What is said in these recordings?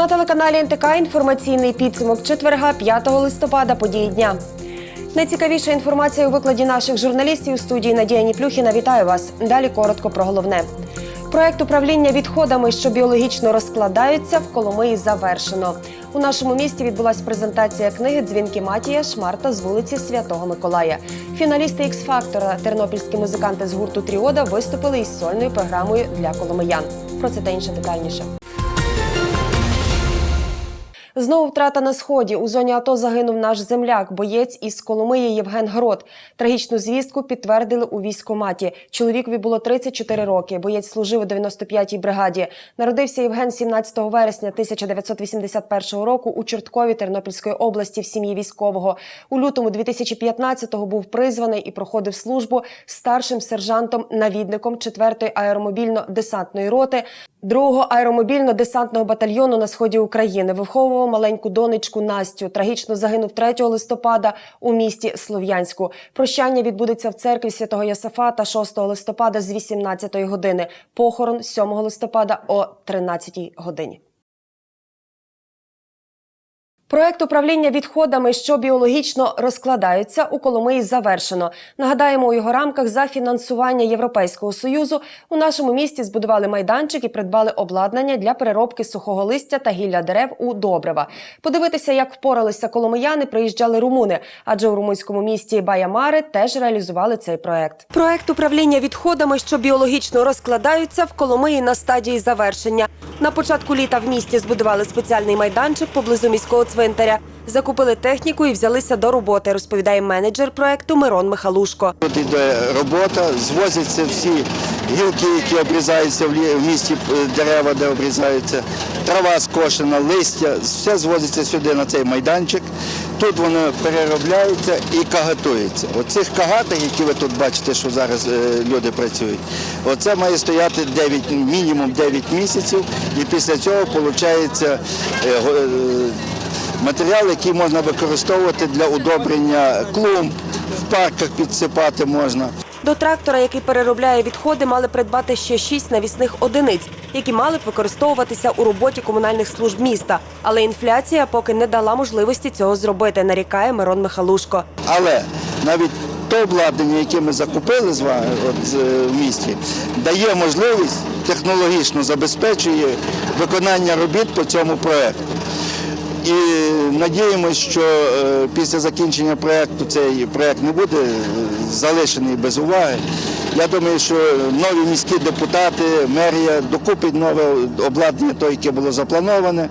На телеканалі НТК інформаційний підсумок четверга 5 листопада події дня. Найцікавіша інформація у викладі наших журналістів у студії Надія Ніплюхіна. Вітаю вас. Далі коротко про головне. Проект управління відходами, що біологічно розкладаються, в Коломиї завершено. У нашому місті відбулася презентація книги Дзвінки Матія Шмарта з вулиці Святого Миколая. Фіналісти ікс фактора тернопільські музиканти з гурту Тріода виступили із сольною програмою для коломиян. Про це та інше детальніше. Знову втрата на сході. У зоні АТО загинув наш земляк, боєць із Коломиї Євген Грот. Трагічну звістку підтвердили у військкоматі. Чоловікові було 34 роки. Боєць служив у 95-й бригаді. Народився Євген 17 вересня 1981 року у Чорткові Тернопільської області в сім'ї військового. У лютому 2015-го був призваний і проходив службу старшим сержантом-навідником 4-ї аеромобільно-десантної роти 2-го аеромобільно-десантного батальйону на сході України. Виховував маленьку донечку Настю. Трагічно загинув 3 листопада у місті Слов'янську. Прощання відбудеться в церкві святого Йосифата 6 листопада з 18 години. Похорон 7 листопада о 13 годині. Проект управління відходами, що біологічно розкладаються, у Коломиї завершено. Нагадаємо, у його рамках за фінансування Європейського союзу у нашому місті збудували майданчик і придбали обладнання для переробки сухого листя та гілля дерев у добрива. Подивитися, як впоралися коломияни, приїжджали румуни, адже у румунському місті Баямари теж реалізували цей проект. Проект управління відходами, що біологічно розкладаються, в Коломиї на стадії завершення. На початку літа в місті збудували спеціальний майданчик поблизу міського цвинтаря. Закупили техніку і взялися до роботи, розповідає менеджер проекту Мирон Михалушко. Тут йде робота, звозяться всі гілки, які обрізаються в місті, е, дерева, де обрізаються, трава скошена, листя, все звозиться сюди на цей майданчик. Тут воно переробляється і кагатується. Оцих кагатах, які ви тут бачите, що зараз е, люди працюють, оце має стояти 9, мінімум 9 місяців, і після цього виходить матеріал, який можна використовувати для удобрення клумб, в парках підсипати можна. До трактора, який переробляє відходи, мали придбати ще шість навісних одиниць, які мали б використовуватися у роботі комунальних служб міста. Але інфляція поки не дала можливості цього зробити, нарікає Мирон Михалушко. Але навіть те обладнання, яке ми закупили з вами от, е, в місті, дає можливість технологічно забезпечує виконання робіт по цьому проекту. І надіємося, що е, після закінчення проекту цей проект не буде е, залишений без уваги. Я думаю, що нові міські депутати, мерія докупить нове обладнання, те, яке було заплановане,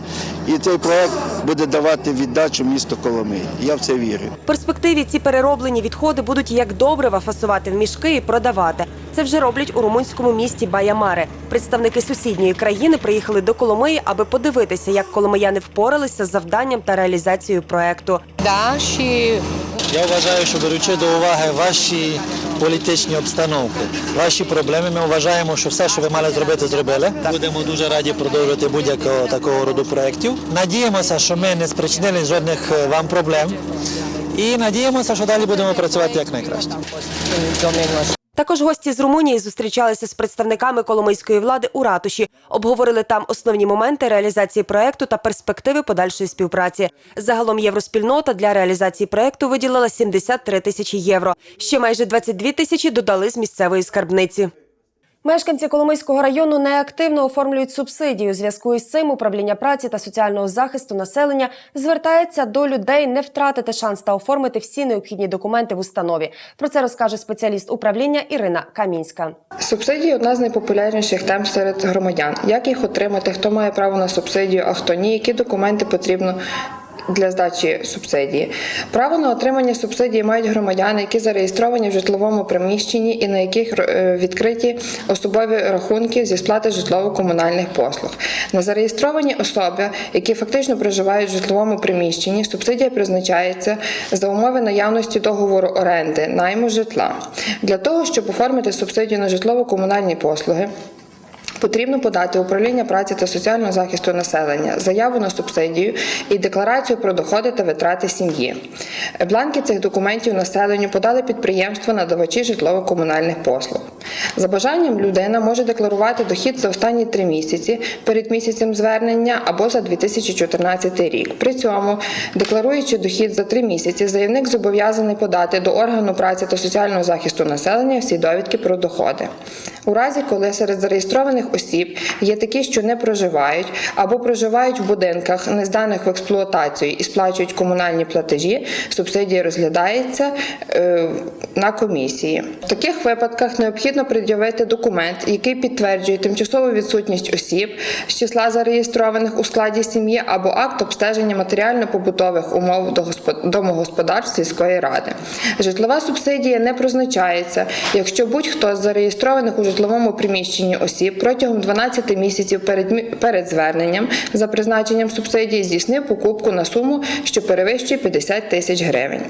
і цей проект буде давати віддачу місту Коломиї. Я в це вірю. В перспективі ці перероблені відходи будуть як добрива фасувати в мішки і продавати. Це вже роблять у румунському місті Баямари. Представники сусідньої країни приїхали до Коломиї, аби подивитися, як коломияни впоралися з завданням та реалізацією проекту. Да, Я вважаю, що беручи до уваги ваші політичні обстановки, ваші проблеми, ми вважаємо, що все, що ви мали зробити, зробили. Будемо дуже раді продовжувати будь-якого такого роду проєктів. Надіємося, що ми не спричинили жодних е, вам проблем. І надіємося, що далі будемо працювати як найкраще. Також гості з Румунії зустрічалися з представниками коломийської влади у ратуші. Обговорили там основні моменти реалізації проекту та перспективи подальшої співпраці. Загалом євроспільнота для реалізації проекту виділила 73 тисячі євро. Ще майже 22 тисячі додали з місцевої скарбниці. Мешканці Коломийського району неактивно оформлюють субсидії. У зв'язку із цим управління праці та соціального захисту населення звертається до людей не втратити шанс та оформити всі необхідні документи в установі. Про це розкаже спеціаліст управління Ірина Камінська. Субсидії одна з найпопулярніших тем серед громадян. Як їх отримати, хто має право на субсидію, а хто ні, які документи потрібно. Для здачі субсидії право на отримання субсидії мають громадяни, які зареєстровані в житловому приміщенні і на яких е, відкриті особові рахунки зі сплати житлово-комунальних послуг. На зареєстровані особи, які фактично проживають в житловому приміщенні, субсидія призначається за умови наявності договору оренди, найму житла. Для того, щоб оформити субсидію на житлово-комунальні послуги. Потрібно подати управління праці та соціального захисту населення, заяву на субсидію і декларацію про доходи та витрати сім'ї. Бланки цих документів населенню подали підприємства надавачі житлово-комунальних послуг. За бажанням людина може декларувати дохід за останні три місяці перед місяцем звернення або за 2014 рік. При цьому, декларуючи дохід за три місяці, заявник зобов'язаний подати до органу праці та соціального захисту населення всі довідки про доходи. У разі, коли серед зареєстрованих осіб є такі, що не проживають або проживають в будинках, не зданих в експлуатацію і сплачують комунальні платежі, субсидія розглядається е, на комісії. В таких випадках необхідно пред'явити документ, який підтверджує тимчасову відсутність осіб з числа зареєстрованих у складі сім'ї або акт обстеження матеріально-побутових умов до госпо- домогосподарств сільської ради. Житлова субсидія не призначається, якщо будь-хто з зареєстрованих у житловому приміщенні осіб протягом 12 місяців перед, перед зверненням за призначенням субсидії здійснив покупку на суму, що перевищує 50 тисяч гривень.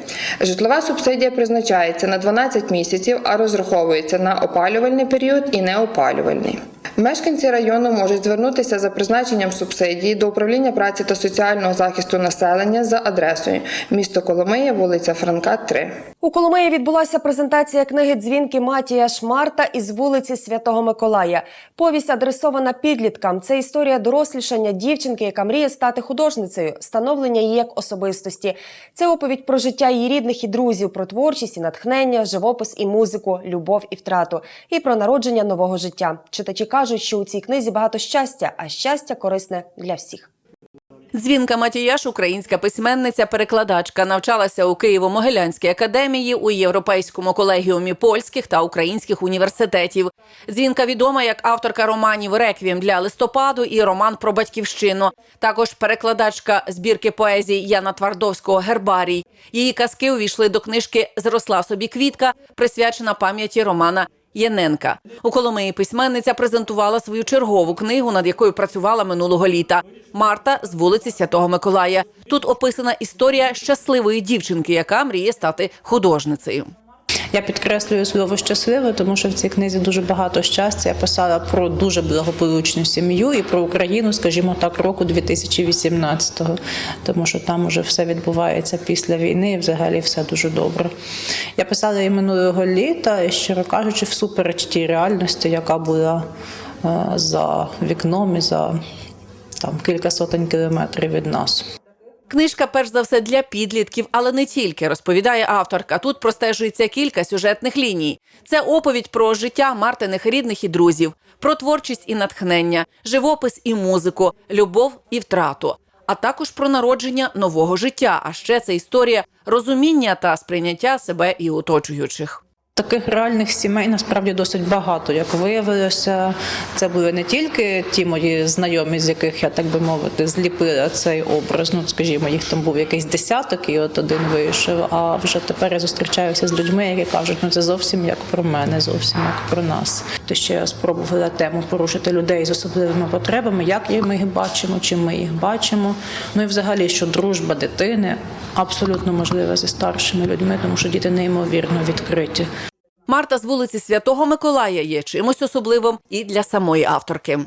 Житлова субсидія призначається на 12 місяців, а розраховується на опалювальний період і неопалювальний. Мешканці району можуть звернутися за призначенням субсидії до управління праці та соціального захисту населення за адресою місто Коломия, вулиця Франка, 3. У Коломиї відбулася презентація книги Дзвінки Матія Шмарта із вулиці Святого Миколая. Повість адресована підліткам. Це історія дорослішання дівчинки, яка мріє стати художницею, становлення її як особистості. Це оповідь про життя її рідних і друзів, про творчість і натхнення, живопис і музику, любов і втрату, і про народження нового життя. Читачі кажуть, що у цій книзі багато щастя, а щастя корисне для всіх. Дзвінка Матіяш, українська письменниця, перекладачка, навчалася у Києво-Могилянській академії у Європейському колегіумі польських та українських університетів. Дзвінка відома як авторка романів Реквієм для листопаду і роман про батьківщину. Також перекладачка збірки поезій Яна Твардовського Гербарій. Її казки увійшли до книжки Зросла собі квітка, присвячена пам'яті Романа Єненка. У Коломиї письменниця презентувала свою чергову книгу, над якою працювала минулого літа. Марта з вулиці Святого Миколая. Тут описана історія щасливої дівчинки, яка мріє стати художницею. Я підкреслюю слово щасливе, тому що в цій книзі дуже багато щастя. Я писала про дуже благополучну сім'ю і про Україну, скажімо так, року 2018-го, тому що там уже все відбувається після війни, і взагалі все дуже добре. Я писала її минулого літа, і щиро кажучи, всупереч тій реальності, яка була е, за вікном і за там кілька сотень кілометрів від нас. Книжка, перш за все, для підлітків, але не тільки, розповідає авторка. Тут простежується кілька сюжетних ліній. Це оповідь про життя Мартиних рідних і друзів, про творчість і натхнення, живопис і музику, любов і втрату, а також про народження нового життя. А ще це історія розуміння та сприйняття себе і оточуючих. Таких реальних сімей насправді досить багато. Як виявилося, це були не тільки ті мої знайомі, з яких я так би мовити зліпила цей образ. Ну скажімо, їх там був якийсь десяток, і от один вийшов. А вже тепер я зустрічаюся з людьми, які кажуть, ну це зовсім як про мене, зовсім як про нас. То ще я спробувала тему порушити людей з особливими потребами, як ми їх бачимо, чи ми їх бачимо. Ну і взагалі, що дружба дитини абсолютно можлива зі старшими людьми, тому що діти неймовірно відкриті. Марта з вулиці Святого Миколая є чимось особливим і для самої авторки.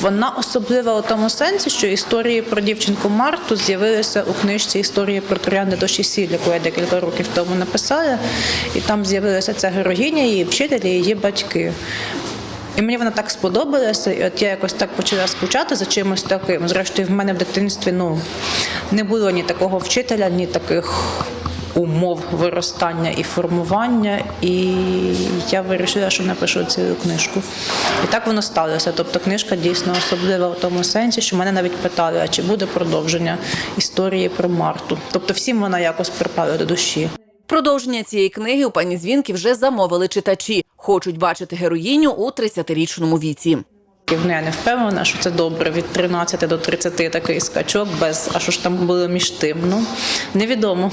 Вона особлива у тому сенсі, що історії про дівчинку Марту з'явилися у книжці Історії про троянди дощі сіль, яку я декілька років тому написала. І там з'явилася ця героїня, її вчителі, її батьки. І мені вона так сподобалася, і от я якось так почала скучати за чимось таким. Зрештою, в мене в дитинстві ну, не було ні такого вчителя, ні таких умов виростання і формування. І я вирішила, що напишу цю книжку. І так воно сталося. Тобто книжка дійсно особлива в тому сенсі, що мене навіть питали, а чи буде продовження історії про Марту. Тобто всім вона якось припала до душі. Продовження цієї книги у пані Звінки вже замовили читачі. Хочуть бачити героїню у 30-річному віці. Ну, я не впевнена, що це добре від 13 до 30 такий скачок, без а що ж там було між тим. Ну невідомо.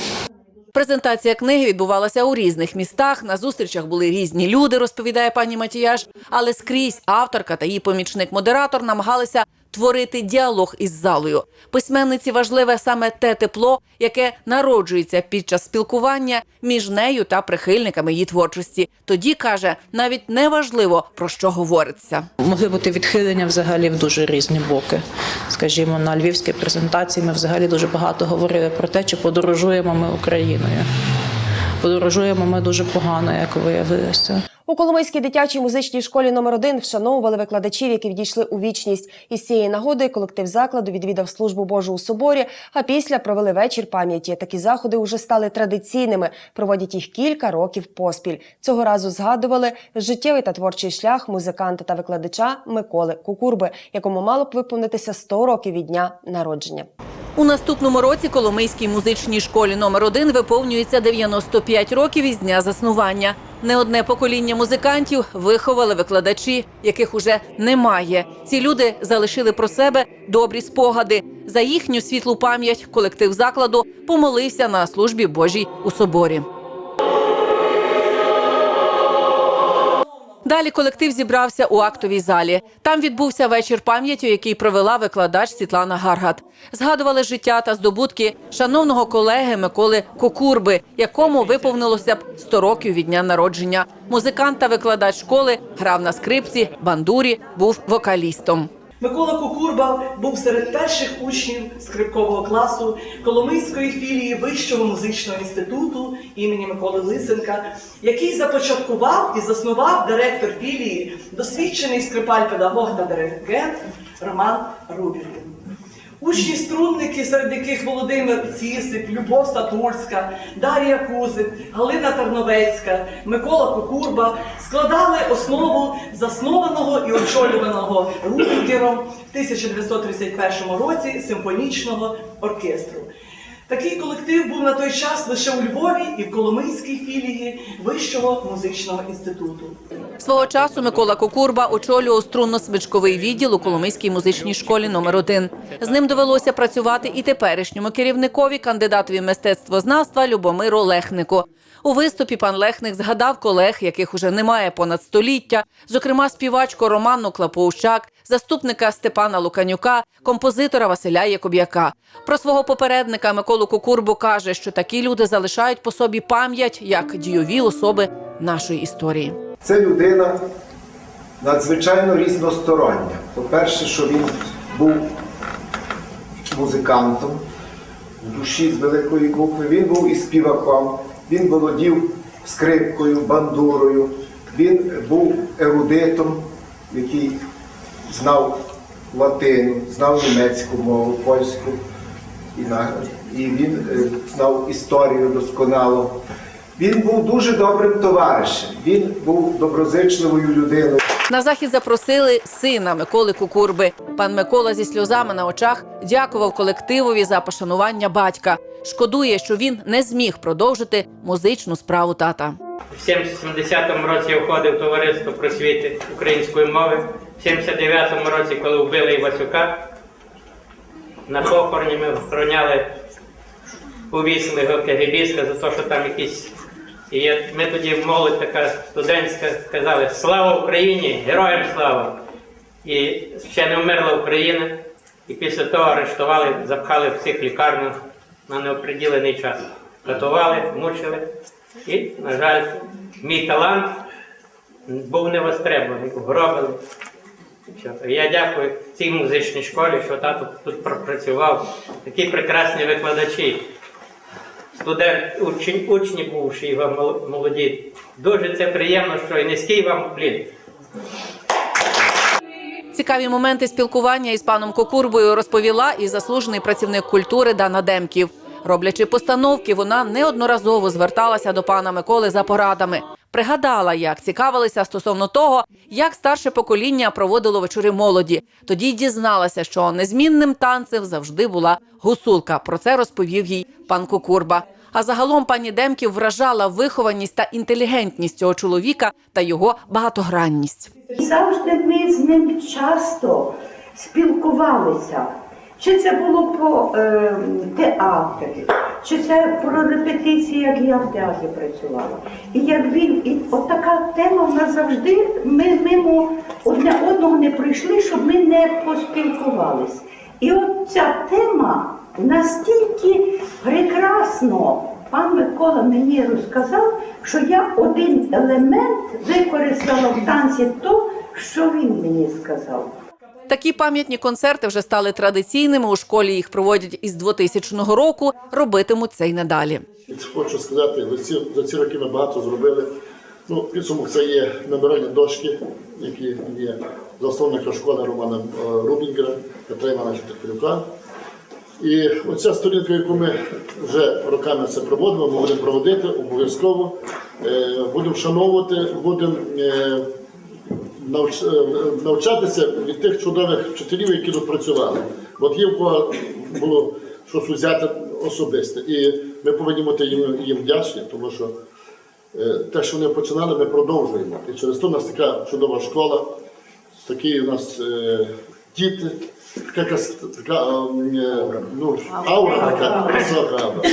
Презентація книги відбувалася у різних містах. На зустрічах були різні люди, розповідає пані Матіяш. Але скрізь авторка та її помічник-модератор намагалися творити діалог із залою. Письменниці важливе саме те тепло, яке народжується під час спілкування між нею та прихильниками її творчості. Тоді каже, навіть не важливо про що говориться. Могли бути відхилення взагалі в дуже різні боки. Скажімо, на львівській презентації ми взагалі дуже багато говорили про те, чи подорожуємо ми Україною. Подорожуємо ми дуже погано, як виявилося. У Коломийській дитячій музичній школі номер 1 вшановували викладачів, які відійшли у вічність. Із цієї нагоди колектив закладу відвідав службу Божу у соборі, а після провели вечір пам'яті. Такі заходи вже стали традиційними. Проводять їх кілька років поспіль. Цього разу згадували життєвий та творчий шлях музиканта та викладача Миколи Кукурби, якому мало б виповнитися 100 років від дня народження. У наступному році Коломийській музичній школі номер 1 виповнюється 95 років із дня заснування. Не одне покоління музикантів виховали викладачі, яких уже немає. Ці люди залишили про себе добрі спогади. За їхню світлу пам'ять колектив закладу помолився на службі Божій у соборі. Далі колектив зібрався у актовій залі. Там відбувся вечір пам'яті, який провела викладач Світлана Гаргат. Згадували життя та здобутки шановного колеги Миколи Кокурби, якому виповнилося б 100 років від дня народження. Музикант та викладач школи грав на скрипці, бандурі, був вокалістом. Микола Кукурба був серед перших учнів скрипкового класу Коломийської філії Вищого музичного інституту імені Миколи Лисенка, який започаткував і заснував директор філії, досвідчений скрипаль-педагог та диригент Роман Рубін. Учні струнники, серед яких Володимир Цісик, Любов Сатурська, Дар'я Кузик, Галина Тарновецька, Микола Кукурба складали основу заснованого і очолюваного Рубінгером в 1931 році симфонічного оркестру. Такий колектив був на той час лише у Львові і в Коломийській філії Вищого музичного інституту. Свого часу Микола Кокурба очолював струнно-смичковий відділ у Коломийській музичній школі номер 1 З ним довелося працювати і теперішньому керівникові, кандидатові мистецтвознавства Любомиру Лехнику. У виступі пан Лехник згадав колег, яких уже немає понад століття, зокрема співачку Романну Клаповщак, заступника Степана Луканюка, композитора Василя Якоб'яка. Про свого попередника Миколу Кукурбу каже, що такі люди залишають по собі пам'ять як дійові особи нашої історії. Це людина надзвичайно різностороння. По-перше, що він був музикантом в душі з великої букви, він був і співаком, він володів скрипкою, бандурою, він був ерудитом, який знав латину, знав німецьку мову, польську, і, він е, знав історію досконало. Він був дуже добрим товаришем, він був доброзичливою людиною. На захід запросили сина Миколи Кукурби. Пан Микола зі сльозами на очах дякував колективові за пошанування батька. Шкодує, що він не зміг продовжити музичну справу тата. В 70-му році я входив в товариство просвіти української мови. В 79-му році, коли вбили Івасюка, на похороні ми охороняли, повісили його кегебіста за те, що там якісь. І ми тоді молодь така студентська сказали Слава Україні! Героям слава! І ще не вмерла Україна. І після того арештували, запхали всіх лікарню на неоприділений час. Катували, мучили. І, на жаль, мій талант був не востребований, гробили. Я дякую цій музичній школі, що тато тут пропрацював. Такі прекрасні викладачі. Студент, учень, учні бувші мол- молоді. Дуже це приємно, що і низький вам блін. Цікаві моменти спілкування із паном Кокурбою розповіла і заслужений працівник культури Дана Демків. Роблячи постановки, вона неодноразово зверталася до пана Миколи за порадами. Пригадала, як цікавилися стосовно того, як старше покоління проводило вечори молоді. Тоді дізналася, що незмінним танцем завжди була гусулка. Про це розповів їй пан Кукурба. А загалом пані Демків вражала вихованість та інтелігентність цього чоловіка та його багатогранність. Завжди ми з ним часто спілкувалися. Чи це було про е, театр, чи це про репетиції, як я в театрі працювала. І як він, і от така тема в нас завжди, ми мимо одне одного не пройшли, щоб ми не поспілкувались. І от ця тема настільки прекрасно пан Микола мені розказав, що я один елемент використала в танці то, що він мені сказав. Такі пам'ятні концерти вже стали традиційними. У школі їх проводять із 2000 року. Робитимуть це й надалі. Хочу сказати, за ці, за ці роки ми багато зробили. Ну, підсумок це є набирання дошки, які є засновника школи Романа е, Рубінгера, Петра Івановича Терпілюка. І оця сторінка, яку ми вже роками це проводимо, ми будемо проводити обов'язково. Е, Будемо вшановувати, будемо е, навч- е, навчатися від тих чудових вчителів, які тут працювали. От є в кого було щось взяти особисте. І ми повинні бути їм, їм вдячні, тому що е, те, що вони починали, ми продовжуємо. І через то у нас така чудова школа, такі у нас е, діти, така, така е, ну, аура, така висока аура.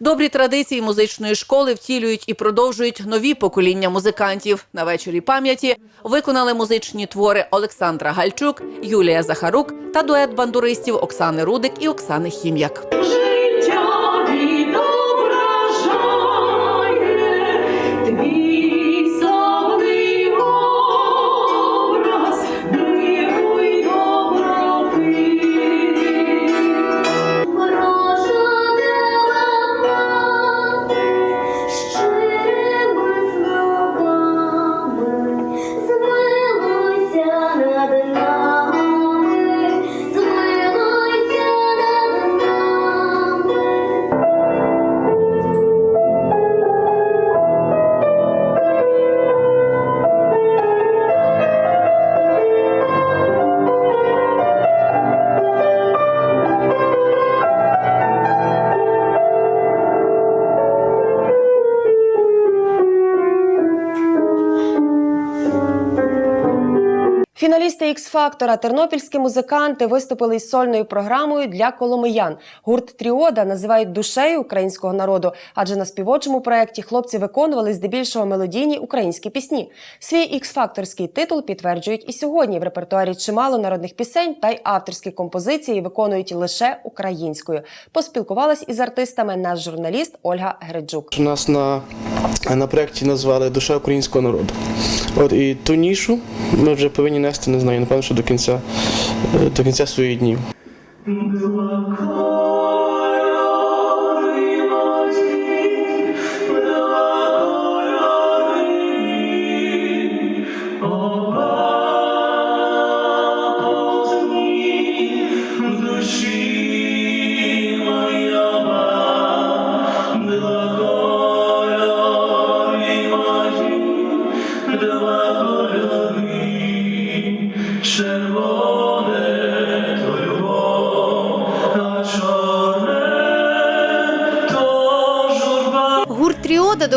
Добрі традиції музичної школи втілюють і продовжують нові покоління музикантів. На вечорі пам'яті виконали музичні твори Олександра Гальчук, Юлія Захарук та дует бандуристів Оксани Рудик і Оксани Хім'як. Життя Ікс-фактора тернопільські музиканти виступили із сольною програмою для коломиян. Гурт Тріода називають душею українського народу, адже на співочому проєкті хлопці виконували здебільшого мелодійні українські пісні. Свій ікс-факторський титул підтверджують і сьогодні. В репертуарі чимало народних пісень та й авторські композиції виконують лише українською. Поспілкувалась із артистами наш журналіст Ольга Греджук. У нас на, на проєкті назвали Душа українського народу. От і ту нішу ми вже повинні нести, не знаю, напевно, що до кінця, е, до кінця своїх днів.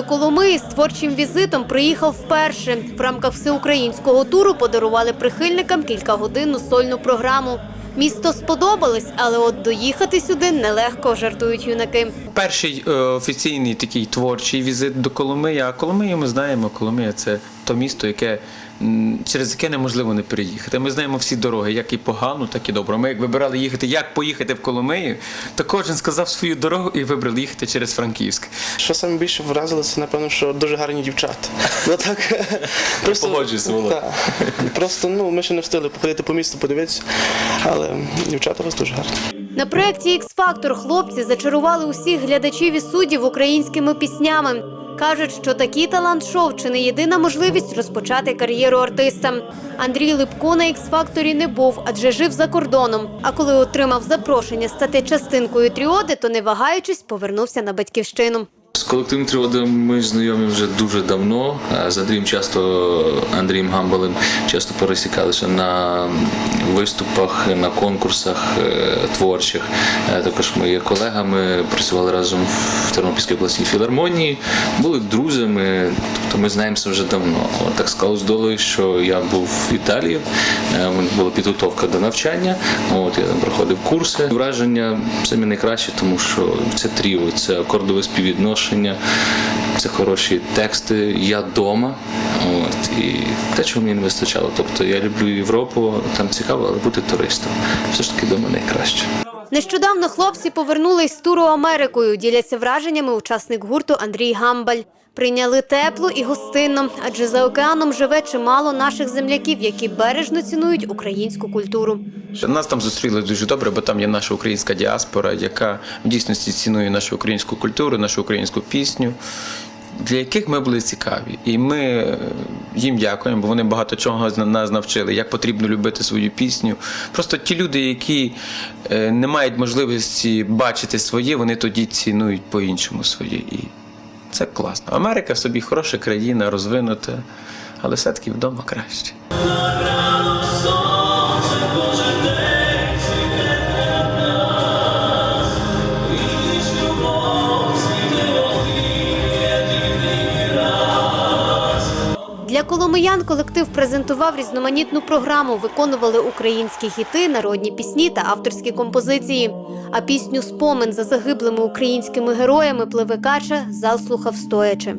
Коломиї з творчим візитом приїхав вперше. В рамках всеукраїнського туру подарували прихильникам кількагодинну сольну програму. Місто сподобалось, але от доїхати сюди нелегко, жартують юнаки. Перший е, офіційний такий творчий візит до Коломиї. А Коломию ми знаємо, Коломия це то місто, яке через яке неможливо не переїхати. Ми знаємо всі дороги, як і погану, так і добру. Ми як вибирали їхати, як поїхати в Коломию, то кожен сказав свою дорогу і вибрали їхати через Франківськ. Що саме більше вразило, це напевно, що дуже гарні дівчата. Ну так просто погоджуюся, Володь. Просто ну ми ще не встигли походити по місту, подивитися, але дівчата у вас дуже гарні. На проєкті X-Factor хлопці зачарували усіх глядачів і суддів українськими піснями. Кажуть, що такий талант-шоу чи не єдина можливість розпочати кар'єру артиста. Андрій Липко на X-Factor не був, адже жив за кордоном. А коли отримав запрошення стати частинкою тріоди, то не вагаючись повернувся на батьківщину. З колективним триводом ми знайомі вже дуже давно. Е, З Андрієм часто Андрієм Гамбалем часто пересікалися на виступах, на конкурсах е, творчих. Е, Також ми є колегами, працювали разом в Тернопільській обласній філармонії, були друзями, тобто ми знаємося вже давно. Так склалось долею, що я був в Італії, була підготовка до навчання. От я там проходив курси. Враження самі найкраще, тому що це тріо, це акордове співвідношення, це хороші тексти. Я вдома. От і те, чого мені не вистачало. Тобто я люблю Європу, там цікаво, але бути туристом. Все ж таки вдома найкраще. Нещодавно хлопці повернулись з туру Америкою. Діляться враженнями учасник гурту Андрій Гамбаль. Прийняли тепло і гостинно, адже за океаном живе чимало наших земляків, які бережно цінують українську культуру. Нас там зустріли дуже добре, бо там є наша українська діаспора, яка в дійсності цінує нашу українську культуру, нашу українську пісню, для яких ми були цікаві. І ми е, їм дякуємо, бо вони багато чого нас навчили, як потрібно любити свою пісню. Просто ті люди, які е, не мають можливості бачити своє, вони тоді цінують по-іншому своє. Це класно. Америка собі хороша країна, розвинута, але все-таки вдома краще. Коломиян колектив презентував різноманітну програму, виконували українські хіти, народні пісні та авторські композиції. А пісню Спомин за загиблими українськими героями пливе кача зал слухав стоячи.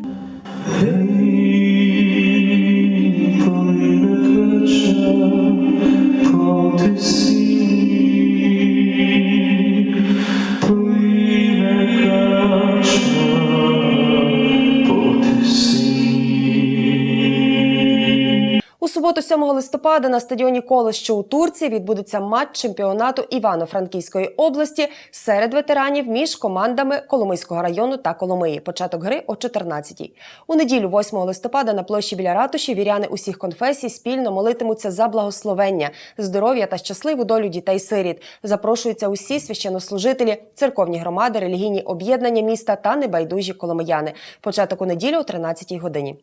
Суботу, 7 листопада, на стадіоні Колос, що у Турції, відбудеться матч чемпіонату Івано-Франківської області серед ветеранів між командами Коломийського району та Коломиї. Початок гри о 14-й. У неділю, 8 листопада, на площі біля ратуші віряни усіх конфесій спільно молитимуться за благословення, здоров'я та щасливу долю дітей-сиріт. Запрошуються усі священнослужителі, церковні громади, релігійні об'єднання міста та небайдужі коломияни. Початок у неділю о 13-й годині.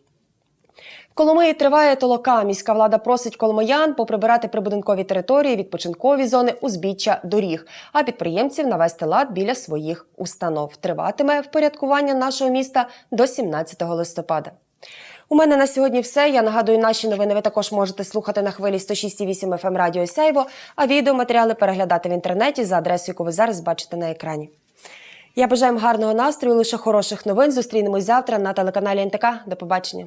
В Коломиї триває толока. Міська влада просить коломиян поприбирати прибудинкові території, відпочинкові зони, узбіччя, доріг, а підприємців навести лад біля своїх установ. Триватиме впорядкування нашого міста до 17 листопада. У мене на сьогодні все. Я нагадую, наші новини ви також можете слухати на хвилі 106,8 FM Радіо Сяйво, а відеоматеріали переглядати в інтернеті за адресою, яку ви зараз бачите на екрані. Я бажаю вам гарного настрою, лише хороших новин. Зустрінемось завтра на телеканалі НТК. До побачення.